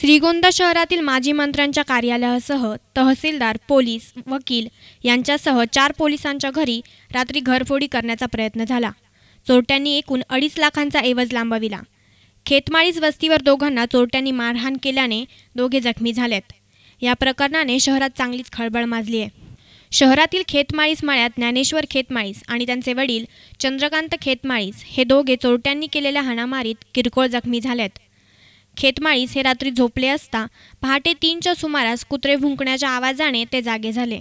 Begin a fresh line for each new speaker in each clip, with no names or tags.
श्रीगोंदा शहरातील माजी मंत्र्यांच्या कार्यालयासह तहसीलदार पोलीस वकील यांच्यासह चार पोलिसांच्या घरी रात्री घरफोडी करण्याचा प्रयत्न झाला. चोरट्यांनी एकूण अडीच लाखांचा एवज लांबविला. खेतमाळीस वस्तीवर दोघांना चोरट्यांनी मारहाण केल्याने दोघे जखमी झालेत. या प्रकरणाने शहरात चांगलीच खळबळ माजली आहे. शहरातील खेतमाळीस माळ्यात ज्ञानेश्वर खेतमाळीस आणि त्यांचे वडील चंद्रकांत खेतमाळीस हे दोघे चोरट्यांनी केलेल्या हाणामारीत किरकोळ जखमी झालेत. खेतमाळीस हे रात्री झोपले असता पहाटे तीनच्या सुमारास कुत्रे भुंकण्याच्या आवाजाने ते जागे झाले.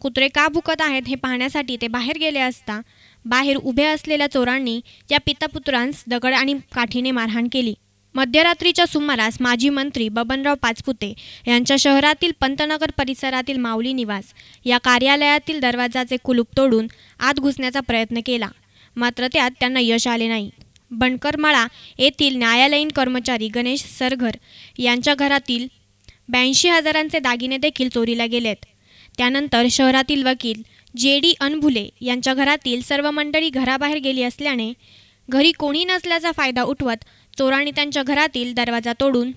कुत्रे का भुकत आहेत हे पाहण्यासाठी ते बाहेर गेले असता बाहेर उभे असलेल्या चोरांनी या पितापुत्रांस दगड आणि काठीने मारहाण केली. मध्यरात्रीच्या सुमारास माजी मंत्री बबनराव पाचपुते यांच्या शहरातील पंतनगर परिसरातील माऊली निवास या कार्यालयातील दरवाजाचे कुलूप तोडून आत घुसण्याचा प्रयत्न केला. मात्र त्यात त्यांना यश आले नाही. बनकरमाळा येथील न्यायालयीन कर्मचारी गणेश सरघर यांच्या घरातील ब्याऐंशी हजारांचे दागिने देखील चोरीला गेलेत. त्यानंतर शहरातील वकील जे डी अनभुले यांच्या घरातील सर्व मंडळी घराबाहेर गेली असल्याने घरी कोणी नसल्याचा फायदा उठवत चोरांनी त्यांच्या घरातील दरवाजा तोडून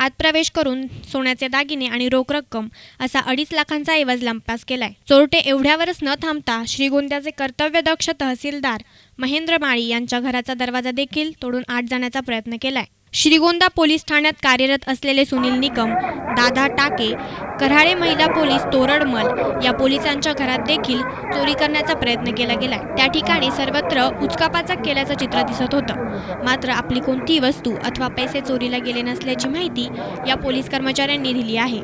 आत प्रवेश करून सोन्याचे दागिने आणि रोख रक्कम असा अडीच लाखांचा ऐवज लंपास केलाय. चोरटे एवढ्यावरच न थांबता श्रीगोंद्याचे कर्तव्यदक्ष तहसीलदार महेंद्र माळी यांच्या घराचा दरवाजा देखील तोडून आत जाण्याचा प्रयत्न केलाय. श्रीगोंदा पोलीस ठाण्यात कार्यरत असलेले सुनील निकम दादा टाके कऱ्हाळे महिला पोलीस तोरडमल या पोलिसांच्या घरात देखील चोरी करण्याचा प्रयत्न केला गेला त्या ठिकाणी सर्वत्र उचकापाचक केल्याचं चित्र दिसत होतं. मात्र आपली कोणतीही वस्तू अथवा पैसे चोरीला गेले नसल्याची माहिती या पोलीस कर्मचाऱ्यांनी दिली आहे.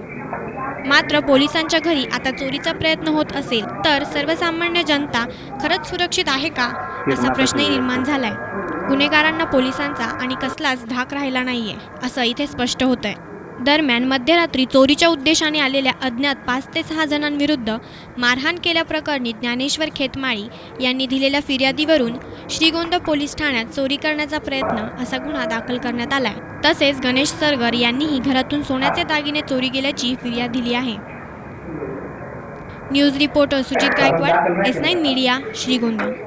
मात्र पोलिसांच्या घरी आता चोरीचा प्रयत्न होत असेल तर सर्वसामान्य जनता खरंच सुरक्षित आहे का असा प्रश्नही निर्माण झालाय. गुन्हेगारांना पोलिसांचा आणि कसलाच धाक राहिला नाहीये असं इथे स्पष्ट होतंय. दरम्यान मध्यरात्री चोरीच्या उद्देशाने आलेल्या अज्ञात पाच ते सहा जणांविरुद्ध मारहाण केल्याप्रकरणी ज्ञानेश्वर खेतमाळी यांनी दिलेल्या फिर्यादीवरून श्रीगोंद पोलीस ठाण्यात चोरी करण्याचा प्रयत्न असा गुन्हा दाखल करण्यात आलाय. तसेच गणेश सरगर यांनीही घरातून सोन्याचे दागिने चोरी गेल्याची फिर्याद दिली आहे. News reporter Sujit Gaikwad S nine media Shrigonda.